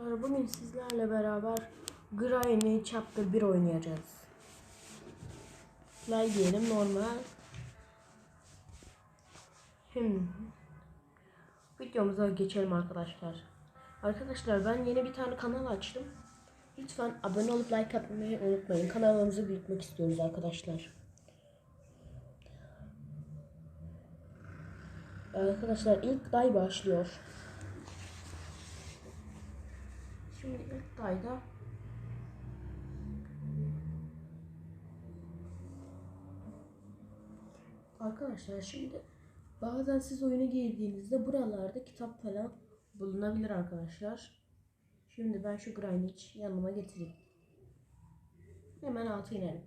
Bugün sizlerle beraber Grind'i Chapter 1 oynayacağız. Play diyelim normal. Şimdi videomuza geçelim arkadaşlar. Arkadaşlar ben yeni bir tane kanal açtım. Lütfen abone olup like atmayı unutmayın. Kanalımızı büyütmek istiyoruz arkadaşlar. Arkadaşlar ilk day başlıyor. Şimdi ilk dayda Arkadaşlar şimdi bazen siz oyuna girdiğinizde buralarda kitap falan bulunabilir arkadaşlar. Şimdi ben şu Greenwich yanıma getireyim. Hemen altı inelim.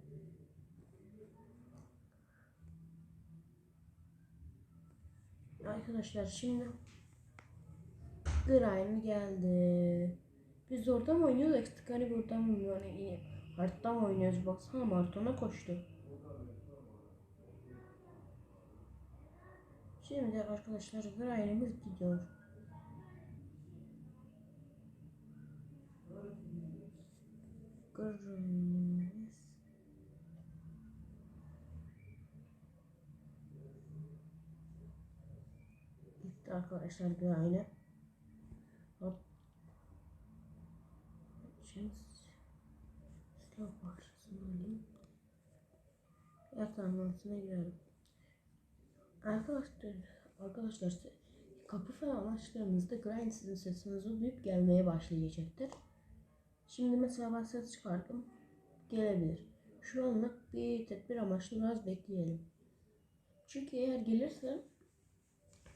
Arkadaşlar şimdi Grime geldi. Biz orada mı oynuyoruz eksik hani burada mı yani iyi. Harita mı oynuyoruz baksana maratona koştu. Şimdi arkadaşlar Grime'imiz gidiyor. Grime'imiz Gitti arkadaşlar Grime. Hop. Şimdi silah parçasını alayım. Yatağın altına girelim. Arkadaşlar, arkadaşlar kapı falan açtığımızda Grind sizin sesinizi duyup gelmeye başlayacaktır. Şimdi mesela ben ses çıkardım. Gelebilir. Şu anlık bir tedbir amaçlı biraz bekleyelim. Çünkü eğer gelirse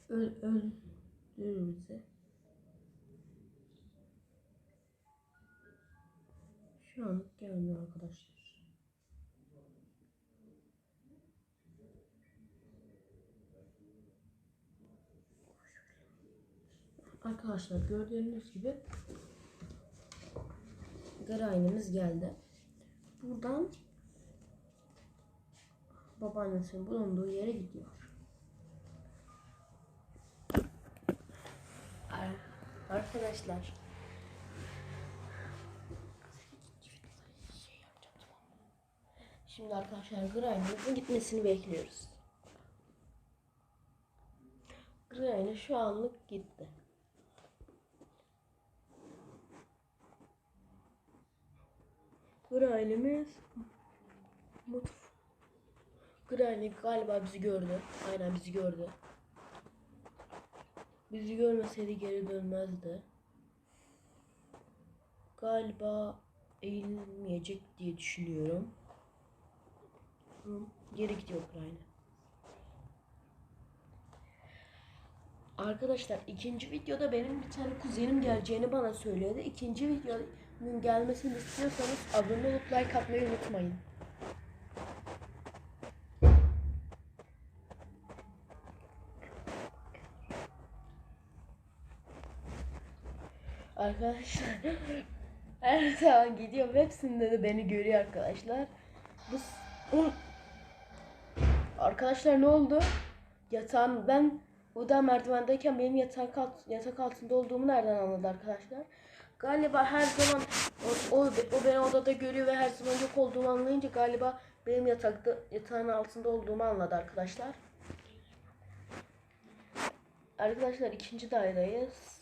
öl, öldürür bizi. Şu anlık gelmiyor arkadaşlar. Arkadaşlar gördüğünüz gibi Grind'imiz geldi. Buradan babaannesinin bulunduğu yere gidiyor. Ar- Arkadaşlar Şimdi arkadaşlar Grind'imizin gitmesini bekliyoruz. Grind şu anlık gitti. Grind'imiz mutf Grind galiba bizi gördü. Aynen bizi gördü. Bizi görmeseydi geri dönmezdi. Galiba eğilmeyecek diye düşünüyorum. Geri gidiyor Grind. Arkadaşlar ikinci videoda benim bir tane kuzenim geleceğini bana söyledi. İkinci videonun gelmesini istiyorsanız abone olup like atmayı unutmayın. Arkadaşlar her zaman gidiyorum hepsinde de beni görüyor arkadaşlar. Bu- Arkadaşlar ne oldu? Yatağın ben Oda merdivendeyken benim yatak, alt, yatak altında olduğumu nereden anladı arkadaşlar? Galiba her zaman o, o, o beni odada görüyor ve her zaman yok olduğumu anlayınca galiba benim yatakta yatağın altında olduğumu anladı arkadaşlar. Arkadaşlar ikinci dairedeyiz.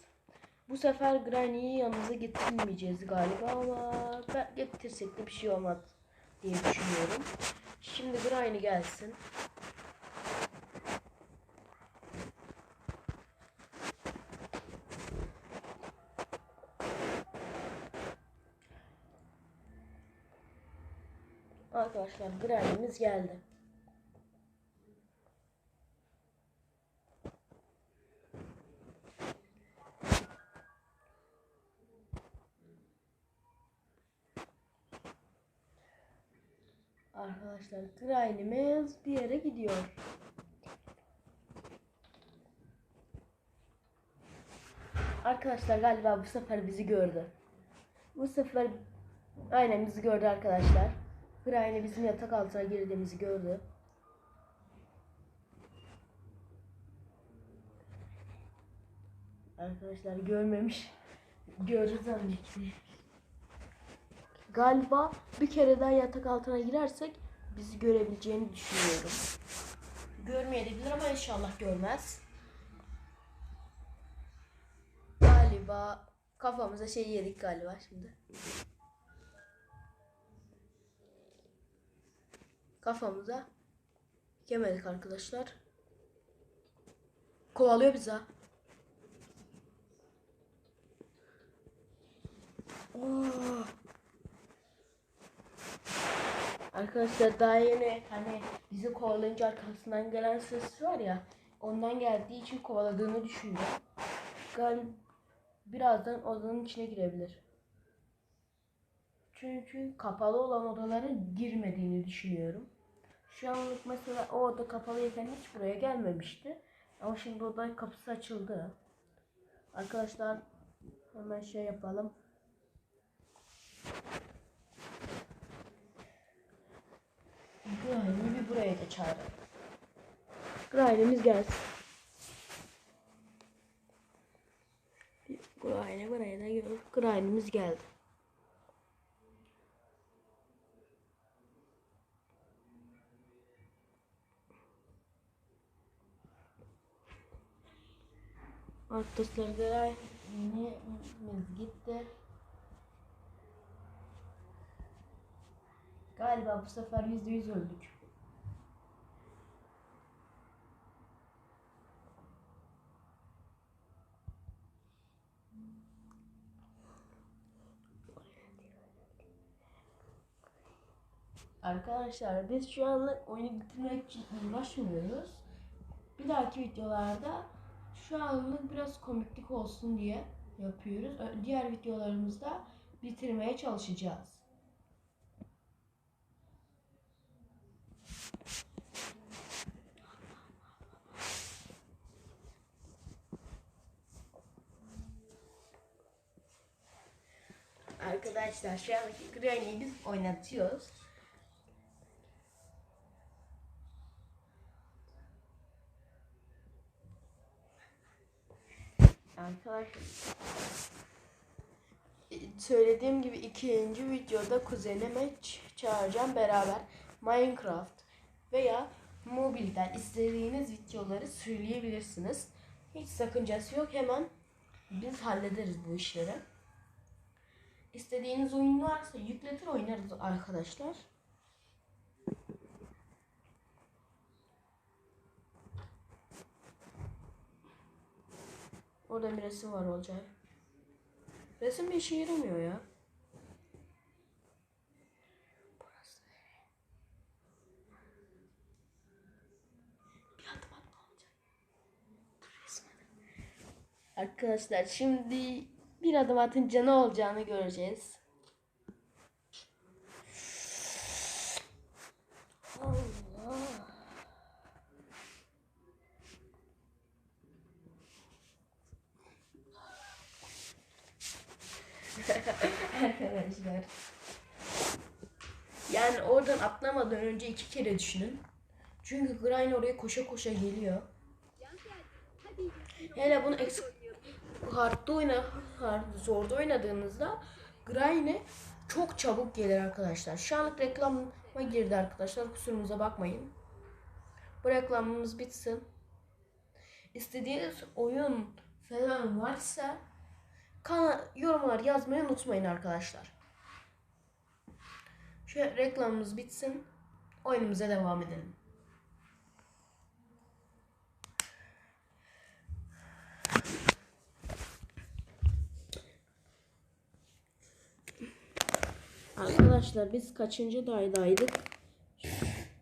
Bu sefer Granny'yi yanımıza getirmeyeceğiz galiba ama ben getirsek de bir şey olmaz diye düşünüyorum. Şimdi Granny gelsin. Arkadaşlar Granny'miz geldi. Arkadaşlar Granny'miz bir yere gidiyor. Arkadaşlar galiba bu sefer bizi gördü. Bu sefer aynen bizi gördü arkadaşlar. Granny bizim yatak altına girdiğimizi gördü. Arkadaşlar görmemiş. Görür zannetti. Galiba bir kere daha yatak altına girersek bizi görebileceğini düşünüyorum. Görmeyebilir ama inşallah görmez. Galiba kafamıza şey yedik galiba şimdi. Kafamıza yemedik arkadaşlar. Kovalıyor bizi ha. Oh. Arkadaşlar daha yeni hani bizi kovalayınca arkasından gelen ses var ya ondan geldiği için kovaladığını düşündüm. Gal birazdan odanın içine girebilir. Çünkü kapalı olan odalara girmediğini düşünüyorum. Şu anlık mesela o oda kapalıyken hiç buraya gelmemişti. Ama şimdi odanın kapısı açıldı. Arkadaşlar hemen şey yapalım. Grime'i bir buraya da çağıralım. Grime'imiz gelsin. Grime'i buraya da gör. Grime'imiz geldi. Arkadaşlar Grime'imiz gitti. Galiba bu sefer yüzde yüz öldük. Arkadaşlar biz şu anlık oyunu bitirmek için uğraşmıyoruz. Bir dahaki videolarda şu anlık biraz komiklik olsun diye yapıyoruz. Diğer videolarımızda bitirmeye çalışacağız. Arkadaşlar şu andaki Granny'yi biz oynatıyoruz. Arkadaşlar söylediğim gibi ikinci videoda kuzenime çağıracağım beraber Minecraft veya mobilden istediğiniz videoları söyleyebilirsiniz. Hiç sakıncası yok hemen biz hallederiz bu işleri. İstediğiniz oyun varsa yükletir oynarız arkadaşlar. Orada bir resim var Olcay. Resim bir işe yaramıyor ya. Arkadaşlar şimdi bir adım atınca ne olacağını göreceğiz. Allah. Arkadaşlar. Yani oradan atlamadan önce iki kere düşünün. Çünkü Grine oraya koşa koşa geliyor. Hele bunu eksik hardda oyna, hard, zorda oynadığınızda Grine çok çabuk gelir arkadaşlar. Şu anlık reklama girdi arkadaşlar. Kusurumuza bakmayın. Bu reklamımız bitsin. İstediğiniz oyun falan varsa yorumlar yazmayı unutmayın arkadaşlar. Şu reklamımız bitsin. Oyunumuza devam edelim. Arkadaşlar biz kaçıncı daydaydık?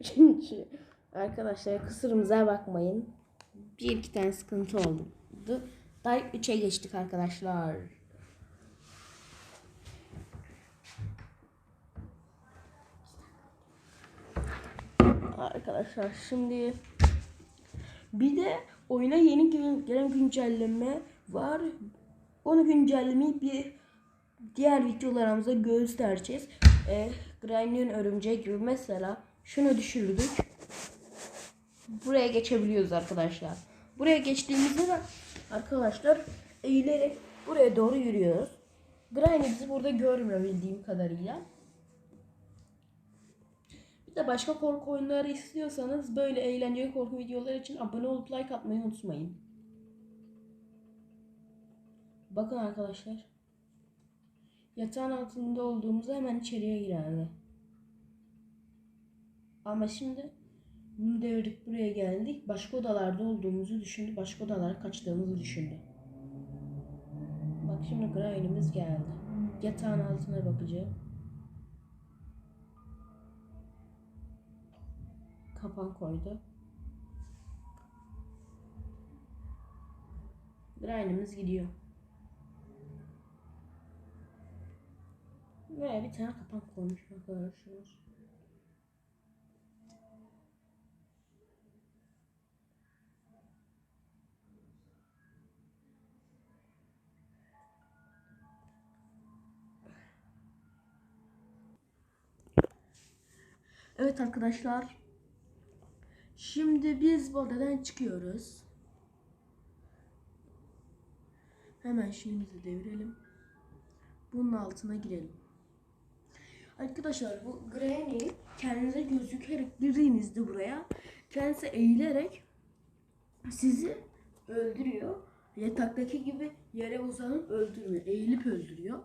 Çünkü arkadaşlar kısırımıza bakmayın. Bir iki tane sıkıntı oldu. Day 3'e geçtik arkadaşlar. Arkadaşlar şimdi bir de oyuna yeni gelen- güncelleme var. Onu güncellemeyi bir diğer videolarımıza göstereceğiz. E, Grind'in örümceği gibi mesela şunu düşürdük. Buraya geçebiliyoruz arkadaşlar. Buraya geçtiğimizde de arkadaşlar eğilerek buraya doğru yürüyoruz. Granny bizi burada görmüyor bildiğim kadarıyla. Bir de başka korku oyunları istiyorsanız böyle eğlenceli korku videoları için abone olup like atmayı unutmayın. Bakın arkadaşlar. Yatağın altında olduğumuzda hemen içeriye girerdi. Ama şimdi bunu devirdik buraya geldik. Başka odalarda olduğumuzu düşündü. Başka odalara kaçtığımızı düşündü. Bak şimdi Granny'miz geldi. Yatağın altına bakacağım. Kapan koydu. Granny'miz gidiyor. Buraya bir tane kapan koymuş arkadaşlar. Evet arkadaşlar. Şimdi biz bu odadan çıkıyoruz. Hemen şeyimizi devirelim. Bunun altına girelim. Arkadaşlar bu Granny kendinize gözükerek girdiğinizde buraya kendisi eğilerek sizi öldürüyor. Yataktaki gibi yere uzanıp öldürmüyor. Eğilip öldürüyor.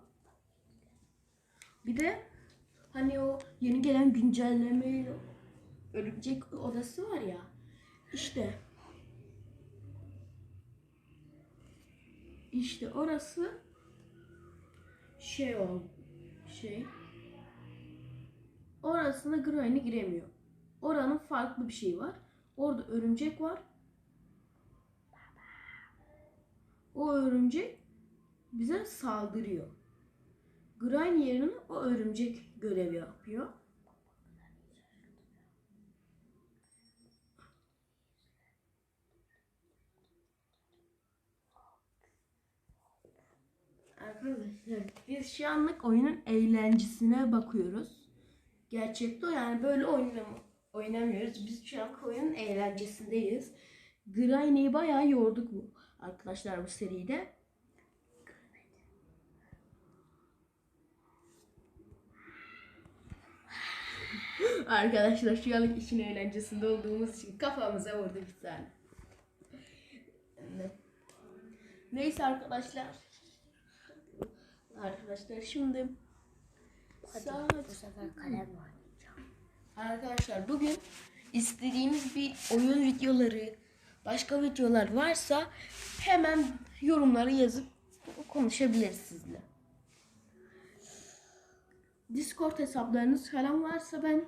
Bir de hani o yeni gelen güncelleme örümcek odası var ya. İşte işte orası şey o şey orasına Granny giremiyor. Oranın farklı bir şeyi var. Orada örümcek var. O örümcek bize saldırıyor. Granny yerine o örümcek görev yapıyor. Arkadaşlar biz şu anlık oyunun eğlencesine bakıyoruz. Gerçekte o yani böyle oynam oynamıyoruz. Biz şu an oyunun eğlencesindeyiz. Granny'yi bayağı yorduk bu arkadaşlar bu seride. Arkadaşlar şu anlık işin eğlencesinde olduğumuz için kafamıza vurdu bir tane. Neyse arkadaşlar. Arkadaşlar şimdi saat Bu sefer kalem oynayacağım. Arkadaşlar bugün istediğiniz bir oyun videoları, başka videolar varsa hemen yorumları yazıp konuşabiliriz sizle. Discord hesaplarınız falan varsa ben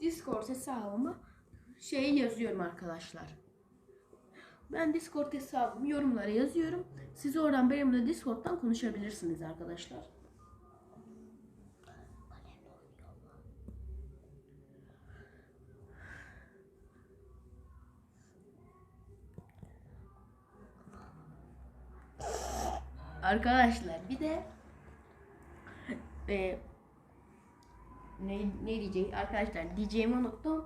Discord hesabımı şey yazıyorum arkadaşlar. Ben Discord hesabımı yorumlara yazıyorum. Siz oradan benimle Discord'dan konuşabilirsiniz arkadaşlar. Arkadaşlar bir de e, ne, ne diyeceğim arkadaşlar diyeceğimi unuttum.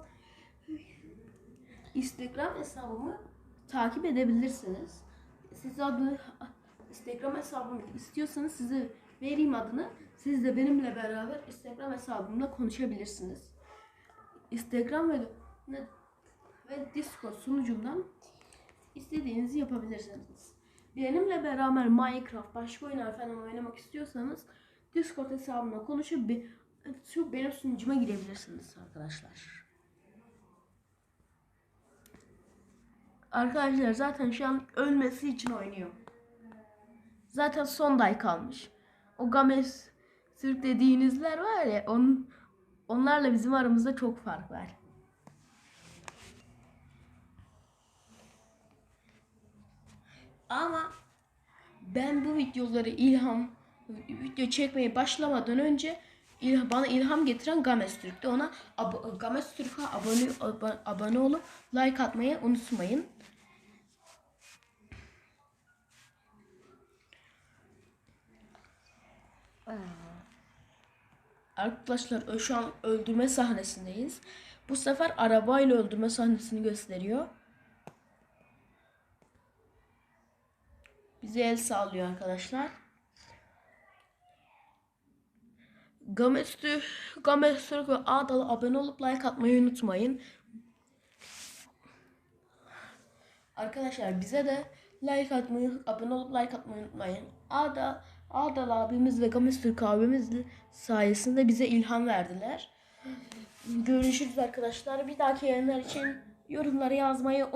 Instagram hesabımı takip edebilirsiniz. Siz adı Instagram hesabımı istiyorsanız size vereyim adını. Siz de benimle beraber Instagram hesabımla konuşabilirsiniz. Instagram ve ve Discord sunucumdan istediğinizi yapabilirsiniz. Benimle beraber Minecraft, başka oyunlar falan oynamak istiyorsanız Discord hesabımla konuşup benim sunucuma girebilirsiniz arkadaşlar. Arkadaşlar zaten şu an ölmesi için oynuyor. Zaten son day kalmış. O Games Türk dediğinizler var ya onun, onlarla bizim aramızda çok fark var. Ama ben bu videoları ilham video çekmeye başlamadan önce il- bana ilham getiren Games Türk'tü. Ona ab- Games Türk'e abone ab- abone olup like atmayı unutmayın. Arkadaşlar şu an öldürme sahnesindeyiz. Bu sefer arabayla öldürme sahnesini gösteriyor. Bize el sağlıyor arkadaşlar. Gamestü, Gamestürk ve Ağdalı abone olup like atmayı unutmayın. Arkadaşlar bize de like atmayı, abone olup like atmayı unutmayın. Ağda, Ağdalı abimiz ve Gamestürk abimiz de sayesinde bize ilham verdiler. Görüşürüz arkadaşlar. Bir dahaki yayınlar için yorumları yazmayı